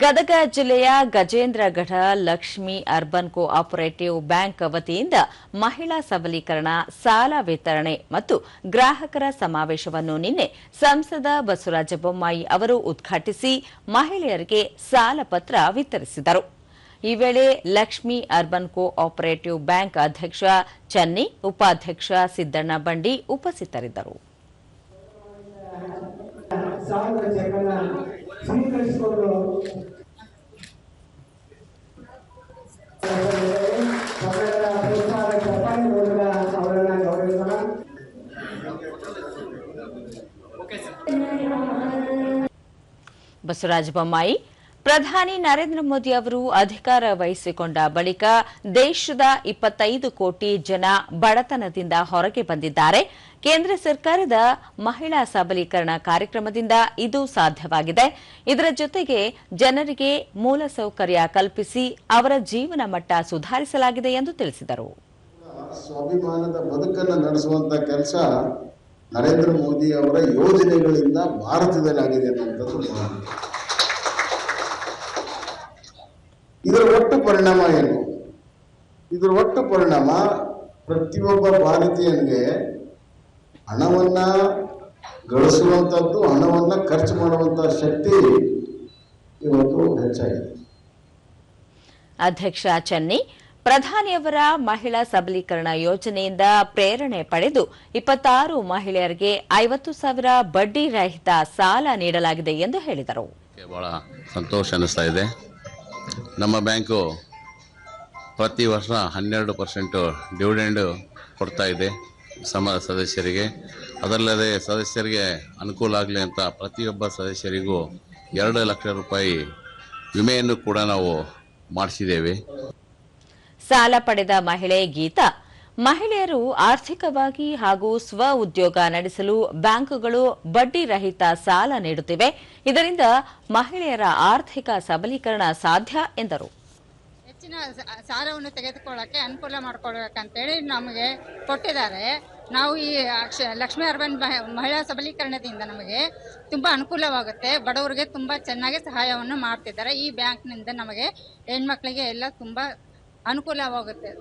ಗದಗ ಜಿಲ್ಲೆಯ Gajendragad Lakshmi urban cooperative bank ವತಿಯಿಂದ ಮಹಿಳಾ ಸಬಲೀಕರಣ, ಸಾಲ ವಿತರಣೆ ಮತ್ತು ಗ್ರಾಹಕರ ಸಮಾವೇಶವನ್ನು ನಿನ್ನೆ ಸಂಸದ ಬಸವರಾಜ ಬೊಮ್ಮಾಯಿ ಅವರು ಉದ್ಘಾಟಿಸಿ ಮಹಿಳೆಯರಿಗೆ ಸಾಲ ಪತ್ರ ವಿತರಿಸಿದರು. ಈ ವೇಳೆ ಲಕ್ಷ್ಮಿ ಅರ್ಬನ್ ಕೋಆಪರೇಟಿವ್ ಬ್ಯಾಂಕ್ ಅಧ್ಯಕ್ಷ ಚನ್ನಿ, ಉಪಾಧ್ಯಕ್ಷ ಸಿದ್ದಣ್ಣ ಬಂಡಿ ಉಪಸ್ಥಿತರಿದ್ದರು. ಬಸವರಾಜ ಬೊಮ್ಮಾಯಿ ಪ್ರಧಾನಿ ನರೇಂದ್ರ ಮೋದಿ ಅವರು ಅಧಿಕಾರ ವಹಿಸಿಕೊಂಡ ಬಳಿಕ ದೇಶದ ಇಪ್ಪತ್ತೈದು ಕೋಟಿ ಜನ ಬಡತನದಿಂದ ಹೊರಗೆ ಬಂದಿದ್ದಾರೆ. ಕೇಂದ್ರ ಸರ್ಕಾರದ ಮಹಿಳಾ ಸಬಲೀಕರಣ ಕಾರ್ಯಕ್ರಮದಿಂದ ಇದು ಸಾಧ್ಯವಾಗಿದೆ. ಇದರ ಜೊತೆಗೆ ಜನರಿಗೆ ಮೂಲಸೌಕರ್ಯ ಕಲ್ಪಿಸಿ ಅವರ ಜೀವನ ಮಟ್ಟ ಸುಧಾರಿಸಲಾಗಿದೆ ಎಂದು ತಿಳಿಸಿದರು. ನರೇಂದ್ರ ಮೋದಿ ಅವರ ಯೋಜನೆಗಳಿಂದ ಭಾರತದಲ್ಲಿ ಆಗಿದೆ ಅನ್ನುವಂಥದ್ದು. ಇದರ ಒಟ್ಟು ಪರಿಣಾಮ ಏನು ಇದರ ಒಟ್ಟು ಪರಿಣಾಮ ಪ್ರತಿಯೊಬ್ಬ ಭಾರತೀಯನಿಗೆ ಹಣವನ್ನ ಗಳಿಸುವಂಥದ್ದು, ಹಣವನ್ನ ಖರ್ಚು ಮಾಡುವಂತ ಶಕ್ತಿ ಇವತ್ತು ಹೆಚ್ಚಾಗಿದೆ ಅಧ್ಯಕ್ಷ ಚನ್ನಿ ಪ್ರಧಾನಿಯವರ ಮಹಿಳಾ ಸಬಲೀಕರಣ ಯೋಜನೆಯಿಂದ ಪ್ರೇರಣೆ ಪಡೆದು ಇಪ್ಪತ್ತಾರು ಮಹಿಳೆಯರಿಗೆ ಐವತ್ತು ಸಾವಿರ ಬಡ್ಡಿ ರಹಿತ ಸಾಲ ನೀಡಲಾಗಿದೆ ಎಂದು ಹೇಳಿದರು. ಬಹಳ ಸಂತೋಷ ಅನಿಸ್ತಾ ಇದೆ. ನಮ್ಮ ಬ್ಯಾಂಕು ಪ್ರತಿ ವರ್ಷ ಹನ್ನೆರಡು ಪರ್ಸೆಂಟು ಡಿವಿಡೆಂಡ್ ಕೊಡ್ತಾ ಇದೆ ಸಮ ಸದಸ್ಯರಿಗೆ. ಅದಲ್ಲದೆ ಸದಸ್ಯರಿಗೆ ಅನುಕೂಲ ಆಗಲಿ ಅಂತ ಪ್ರತಿಯೊಬ್ಬ ಸದಸ್ಯರಿಗೂ ಎರಡು ಲಕ್ಷ ರೂಪಾಯಿ ವಿಮೆಯನ್ನು ಕೂಡ ನಾವು ಮಾಡಿಸಿದ್ದೇವೆ. ಸಾಲ ಪಡೆದ ಮಹಿಳೆ ಗೀತಾ. ಮಹಿಳೆಯರು ಆರ್ಥಿಕವಾಗಿ ಹಾಗೂ ಸ್ವ ಉದ್ಯೋಗ ನಡೆಸಲು ಬ್ಯಾಂಕುಗಳು ಬಡ್ಡಿ ರಹಿತ ಸಾಲ ನೀಡುತ್ತಿವೆ. ಇದರಿಂದ ಮಹಿಳೆಯರ ಆರ್ಥಿಕ ಸಬಲೀಕರಣ ಸಾಧ್ಯ ಎಂದರು. ಹೆಚ್ಚಿನ ಸಾಲವನ್ನು ತೆಗೆದುಕೊಳ್ಳಕ್ಕೆ ಅನುಕೂಲ ಮಾಡಿಕೊಳ್ಬೇಕಂತೇಳಿ ನಮಗೆ ಕೊಟ್ಟಿದ್ದಾರೆ. ನಾವು ಈ ಲಕ್ಷ್ಮೀ ಅರ್ಬನ್ ಮಹಿ- ಮಹಿಳಾ ಸಬಲೀಕರಣದಿಂದ ನಮಗೆ ತುಂಬ ಅನುಕೂಲವಾಗುತ್ತೆ. ಬಡವರಿಗೆ ತುಂಬ ಚೆನ್ನಾಗಿ ಸಹಾಯವನ್ನು ಮಾಡ್ತಿದ್ದಾರೆ. ಈ ಬ್ಯಾಂಕ್ನಿಂದ ನಮಗೆ ಹೆಣ್ಮಕ್ಳಿಗೆ ಎಲ್ಲ ತುಂಬ ಅನುಕೂಲವಾಗುತ್ತೆ.